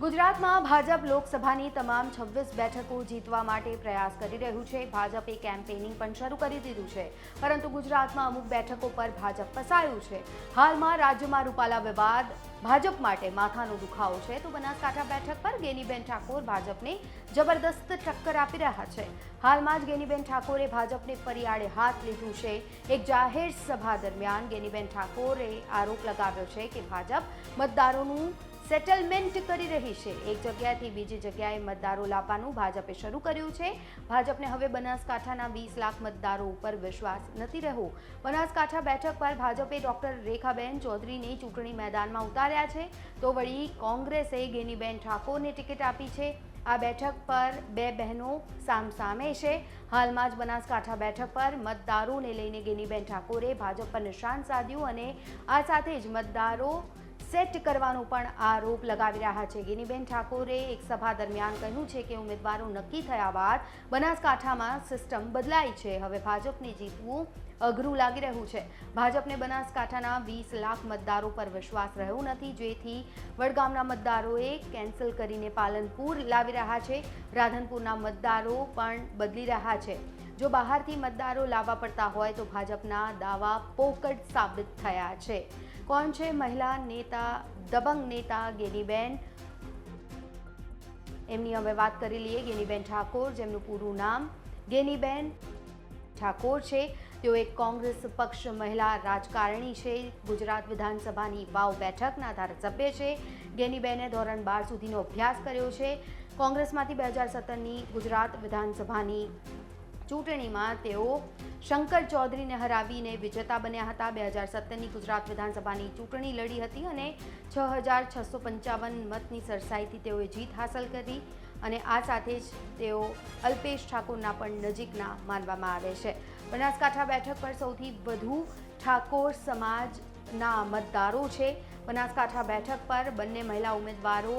ગુજરાતમાં ભાજપ લોકસભાની તમામ છવ્વીસ બેઠકો જીતવા માટે પ્રયાસ કરી રહ્યું છે. ભાજપે કેમ્પેનિંગ પણ શરૂ કરી દીધું છે. પરંતુ ગુજરાતમાં અમુક બેઠકો પર ભાજપ ફસાયું છે. હાલમાં રાજ્યમાં રૂપાલા વિવાદ ભાજપ માટે માથાનો દુખાવો છે. તો બનાસકાંઠા બેઠક પર ગેનીબેન ઠાકોર ભાજપને જબરદસ્ત ટક્કર આપી રહ્યા છે. હાલમાં જ ગેનીબેન ઠાકોરે ભાજપને ફરિયાળે હાથ લીધું છે. એક જાહેર સભા દરમિયાન ગેનીબેન ઠાકોરે આરોપ લગાવ્યો છે કે ભાજપ મતદારોનું સેટલમેન્ટ કરી રહી છે. એક જગ્યાએથી બીજી જગ્યાએ મતદારો લાવવાનું ભાજપે શરૂ કર્યું છે. ભાજપને હવે બનાસકાંઠાના વીસ લાખ મતદારો ઉપર વિશ્વાસ નથી રહ્યો. બનાસકાંઠા બેઠક પર ભાજપે ડોક્ટર રેખાબેન ચૌધરીને ચૂંટણી મેદાનમાં ઉતાર્યા છે. તો વળી કોંગ્રેસે ગેનીબેન ઠાકોરને ટિકિટ આપી છે. આ બેઠક પર બે બહેનો સામસામે છે. હાલમાં જ બનાસકાંઠા બેઠક પર મતદારોને લઈને ગેનીબેન ઠાકોરે ભાજપ પર નિશાન સાધ્યું અને આ સાથે જ મતદારો સેટ કરવાનો પણ આરોપ લગાવી રહ્યા છે. ગિનીબેન ઠાકોરે એક સભા દરમિયાન કહ્યું છે કે ઉમેદવારો નક્કી થયા બાદ બનાસકાંઠામાં સિસ્ટમ બદલાઈ છે. હવે ભાજપને જીતવું અઘરું લાગી રહ્યું છે. ભાજપને બનાસકાંઠાના વીસ લાખ મતદારો પર વિશ્વાસ રહ્યો નથી. જેથી વડગામના મતદારોએ કેન્સલ કરીને પાલનપુર લાવી રહ્યા છે. રાધનપુરના મતદારો પણ બદલી રહ્યા છે. જો બહારથી મતદારો લાવવા પડતા હોય તો ભાજપના દાવા પોકટ સાબિત થયા છે. કોણ છે મહિલા નેતા, દબંગ નેતા ગેનીબેન? એમની અમે વાત કરી લઈએ ગેનીબેન ઠાકોર, જેમનું પૂરું નામ ગેનીબેન ઠાકોર છે. તેઓ એક કોંગ્રેસ પક્ષ મહિલા રાજકારણી છે. ગુજરાત વિધાનસભાની વાવ બેઠકના ધારાસભ્ય છે. ગેનીબેને ધોરણ બાર સુધીનો અભ્યાસ કર્યો છે. કોંગ્રેસમાંથી બે હજાર સત્તરની ગુજરાત વિધાનસભાની ચૂંટણીમાં તેઓ શંકર ચૌધરીને હરાવીને વિજેતા બન્યા હતા. બે હજાર સત્તરની ગુજરાત વિધાનસભાની ચૂંટણી લડી હતી અને છ હજાર છસો પંચાવન મતની સરસાઈથી તેઓએ જીત હાંસલ કરી અને આ સાથે જ તેઓ અલ્પેશ ઠાકોરના પણ નજીકના માનવામાં આવે છે. બનાસકાંઠા બેઠક પર સૌથી વધુ ઠાકોર સમાજના મતદારો છે. બનાસકાંઠા બેઠક પર બંને મહિલા ઉમેદવારો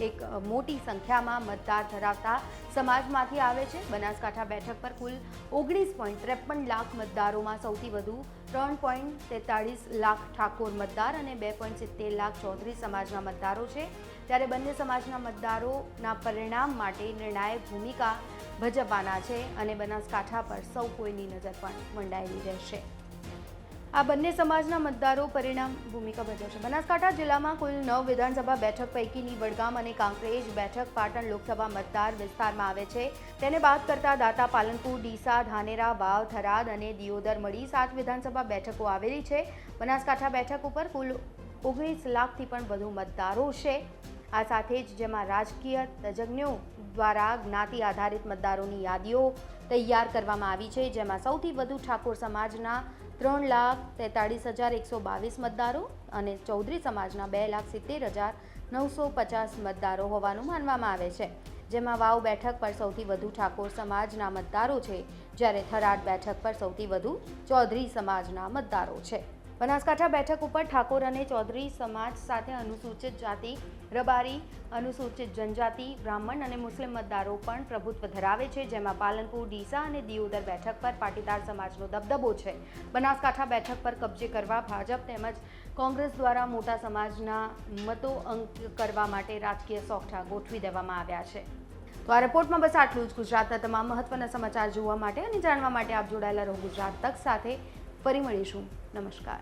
એક મોટી સંખ્યામાં મતદાર ધરાવતા સમાજમાંથી આવે છે. બનાસકાંઠા બેઠક પર કુલ ઓગણીસ પોઈન્ટ ત્રેપન લાખ મતદારોમાં સૌથી વધુ, ત્રણ પોઈન્ટ તેતાળીસ લાખ ઠાકોર મતદાર અને બે પોઈન્ટ સિત્તેર લાખ ચૌધરી સમાજના મતદારો છે. ત્યારે બંને સમાજના મતદારોના પરિણામ માટે નિર્ણાયક ભૂમિકા ભજવવાના છે અને બનાસકાંઠા પર સૌ કોઈની નજર પણ મંડાયેલી રહેશે. આ બંને સમાજના મતદારો પરિણામ ભૂમિકા ભજવશે. બનાસકાંઠા જિલ્લામાં કુલ નવ વિધાનસભા બેઠક પૈકીની વડગામ અને કાંકરેજ બેઠક પાટણ લોકસભા મતદાર વિસ્તારમાં આવે છે. તેને બાદ કરતા દાતા પાલનપુર, ડીસા, ધાનેરા, વાવ, થરાદ અને દિયોદર મળી સાત વિધાનસભા બેઠકો આવેલી છે. બનાસકાંઠા બેઠક ઉપર કુલ ઓગણીસ લાખથી પણ વધુ મતદારો છે. આ સાથે જ જેમાં રાજકીય તજજ્ઞો દ્વારા જ્ઞાતિ આધારિત મતદારોની યાદીઓ તૈયાર કરવામાં આવી છે. જેમાં સૌથી વધુ ઠાકોર સમાજના ત્રણ લાખ તેતાળીસ હજાર એકસો બાવીસ મતદારો અને ચૌધરી સમાજના બે લાખ સિત્તેર હજાર નવસો પચાસ મતદારો હોવાનું માનવામાં આવે છે. જેમાં વાવ બેઠક પર સૌથી વધુ ઠાકોર સમાજના મતદારો છે, જ્યારે થરાદ બેઠક પર સૌથી વધુ ચૌધરી સમાજના મતદારો છે. બનાસકાંઠા બેઠક ઉપર ઠાકોર અને ચૌધરી સમાજ સાથે અનુસૂચિત જાતિ, રબારી, અનુસૂચિત જનજાતિ, બ્રાહ્મણ અને મુસ્લિમ મતદારો પણ પ્રભુત્વ ધરાવે છે, જેમાં પાલનપુર, ડીસા અને દિયોદર બેઠક પર પાટીદાર સમાજનો દબદબો છે. બનાસકાંઠા બેઠક પર કબજે કરવા ભાજપ તેમજ કોંગ્રેસ દ્વારા મોટા સમાજના મતો અંક કરવા માટે રાજકીય સોગઠા ગોઠવી દેવામાં આવ્યા છે. તો આ રિપોર્ટમાં બસ આટલું જ. ગુજરાતના તમામ મહત્વના સમાચાર જોવા માટે અને જાણવા માટે આપ જોડાયેલા રહો ગુજરાત તક સાથે. ફરી મળીશું. નમસ્કાર.